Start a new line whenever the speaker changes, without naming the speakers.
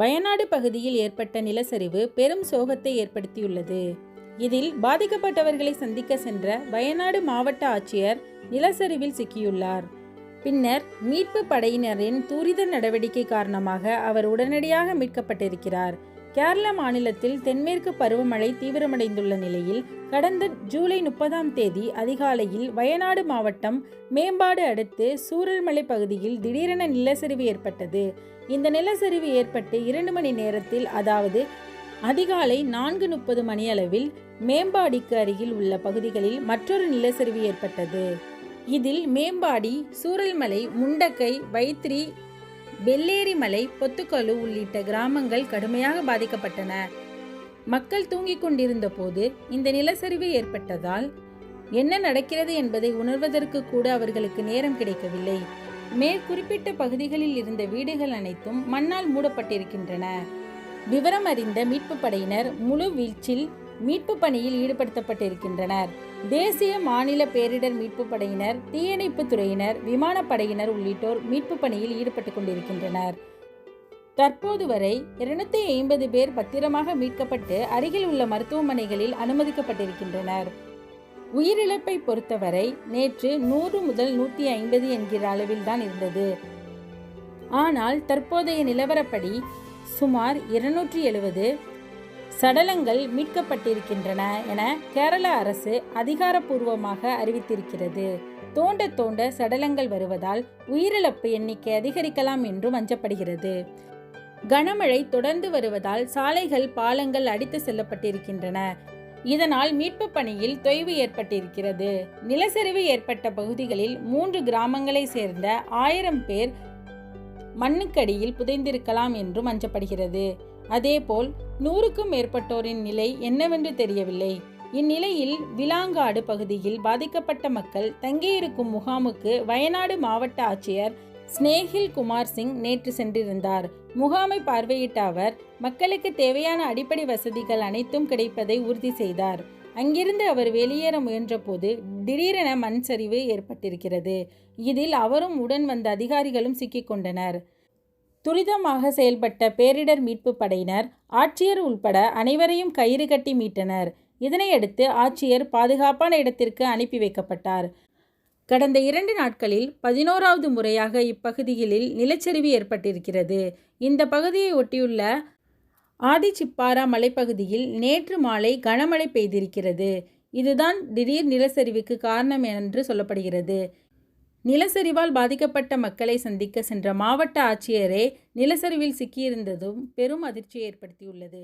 வயநாடு பகுதியில் ஏற்பட்ட நிலச்சரிவு பெரும் சோகத்தை ஏற்படுத்தியுள்ளது. இதில் பாதிக்கப்பட்டவர்களை சந்திக்க சென்ற வயநாடு மாவட்ட ஆட்சியர் நிலச்சரிவில் சிக்கியுள்ளார். பின்னர் மீட்பு படையினரின் துரித நடவடிக்கை காரணமாக அவர் உடனடியாக மீட்கப்பட்டிருக்கிறார். கேரள மாநிலத்தில் தென்மேற்கு பருவமழை தீவிரமடைந்துள்ள நிலையில் கடந்த ஜூலை முப்பதாம் தேதி அதிகாலையில் வயநாடு மாவட்டம் மேம்பாடு அடுத்து சூரல்மலை பகுதியில் திடீரென நிலச்சரிவு ஏற்பட்டது. இந்த நிலச்சரிவு ஏற்பட்டு இரண்டு மணி நேரத்தில் அதாவது அதிகாலை நான்கு முப்பது மணியளவில் மேம்பாடிக்கு அருகில் உள்ள பகுதிகளில் மற்றொரு நிலச்சரிவு ஏற்பட்டது. இதில் மேம்பாடி சூரல்மலை முண்டக்கை வைத்திரி வெள்ளேரிமலை பொத்துக்கலு உள்ளிட்ட கிராமங்கள் கடுமையாக பாதிக்கப்பட்டன. மக்கள் தூங்கிக் கொண்டிருந்த போது இந்த நிலச்சரிவு ஏற்பட்டதால் என்ன நடக்கிறது என்பதை உணர்வதற்கு கூட அவர்களுக்கு நேரம் கிடைக்கவில்லை. மேற்குறிப்பிட்ட பகுதிகளில் இருந்த வீடுகள் அனைத்தும் மண்ணால் மூடப்பட்டிருக்கின்றன. விவரம் அறிந்த மீட்பு படையினர் முழு வீழ்ச்சில் மீட்பு பணியில் ஈடுபடுத்தப்பட்டிருக்கின்றனர். தேசிய மாநில பேரிடர் மீட்பு படையினர் தீயணைப்பு துறையினர் விமானப்படையினர் உள்ளிட்டோர் மீட்பு பணியில் ஈடுபட்டு கொண்டிருக்கின்றனர். தற்போது வரை இருநூத்தி ஐம்பது பேர் பத்திரமாக மீட்கப்பட்டு அருகில் உள்ள மருத்துவமனைகளில் அனுமதிக்கப்பட்டிருக்கின்றனர். உயிரிழப்பை பொறுத்தவரை நேற்று நூறு முதல் நூற்றி ஐம்பது என்கிற அளவில் தான் இருந்தது. ஆனால் தற்போதைய நிலவரப்படி சுமார் இருநூற்றி எழுபது சடலங்கள் மீட்கப்பட்டிருக்கின்றன என கேரள அரசு அதிகாரப்பூர்வமாக அறிவித்திருக்கிறது. தோண்ட தோண்ட சடலங்கள் வருவதால் உயிரிழப்பு எண்ணிக்கை அதிகரிக்கலாம் என்றும் அஞ்சப்படுகிறது. கனமழை தொடர்ந்து வருவதால் சாலைகள் பாலங்கள் அடித்து செல்லப்பட்டிருக்கின்றன. இதனால் மீட்பு பணியில் தொய்வு ஏற்பட்டிருக்கிறது. நிலச்சரிவு ஏற்பட்ட பகுதிகளில் மூன்று கிராமங்களை சேர்ந்த ஆயிரம் பேர் மண்ணுக்கடியில் புதைந்திருக்கலாம் என்றும் அஞ்சப்படுகிறது. அதேபோல் நூறுக்கும் மேற்பட்டோரின் நிலை என்னவென்று தெரியவில்லை. இந்நிலையில் விலாங்காடு பகுதியில் பாதிக்கப்பட்ட மக்கள் தங்கியிருக்கும் முகாமுக்கு வயநாடு மாவட்ட ஆட்சியர் ஸ்னேகில் குமார் சிங் நேற்று சென்றிருந்தார். முகாமை பார்வையிட்ட அவர் மக்களுக்கு தேவையான அடிப்படை வசதிகள் அனைத்தும் கிடைப்பதை உறுதி செய்தார். அங்கிருந்து அவர் வெளியேற முயன்றபோது திடீரென மண் சரிவு ஏற்பட்டிருக்கிறது. இதில் அவரும் உடன் வந்த அதிகாரிகளும் சிக்கிக்கொண்டனர் துரிதமாக செயல்பட்ட பேரிடர் மீட்பு படையினர் ஆட்சியர் உள்பட அனைவரையும் கயிறு கட்டி மீட்டனர். இதனையடுத்து ஆட்சியர் பாதுகாப்பான இடத்திற்கு அனுப்பி வைக்கப்பட்டார். கடந்த இரண்டு நாட்களில் பதினோராவது முறையாக இப்பகுதிகளில் நிலச்சரிவு ஏற்பட்டிருக்கிறது. இந்த பகுதியை ஒட்டியுள்ள ஆதிச்சிப்பாரா மலைப்பகுதியில் நேற்று மாலை கனமழை பெய்திருக்கிறது. இதுதான் திடீர் நிலச்சரிவுக்கு காரணம் என்று சொல்லப்படுகிறது. நிலச்சரிவால் பாதிக்கப்பட்ட மக்களை சந்திக்க சென்ற மாவட்ட ஆட்சியரே நிலச்சரிவில் சிக்கியிருந்ததும் பெரும் அதிர்ச்சியை ஏற்படுத்தியுள்ளது.